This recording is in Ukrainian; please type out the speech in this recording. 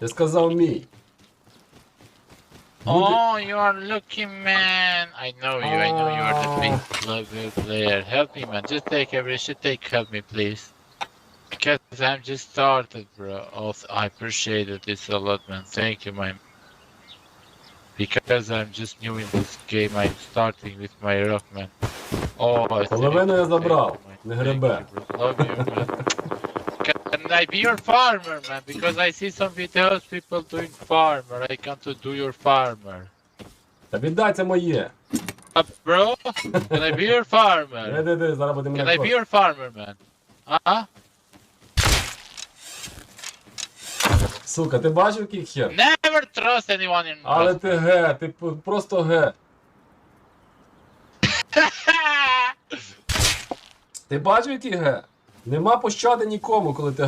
Я сказав мій. Буде- Oh, you are lucky, man. I know you. I know you are the big level player. Help me, man. Just take every shit. Take help me, please. Because I'm just started, bro. Also, I appreciate this a lot, man. Thank you, man. Because I'm just new in this game, I'm starting with my rock, man. Oh, I Половину я thank you, забрав, man. не Thank гребе. you, bro. Love you, man. Can I be your farmer, man? Because I see some videos people doing farmer. I come to do your farmer. Та віддай це моє. Uh, bro, can I be your farmer? Іди, іди, зараз буде Can мене. I be кос- your farmer, man? Uh-huh. Сука, ти бачив який хер? Never trust anyone in Але ти ге, ти п- просто ге. Ти бачив який ге? Нема пощади нікому, коли ти граєш.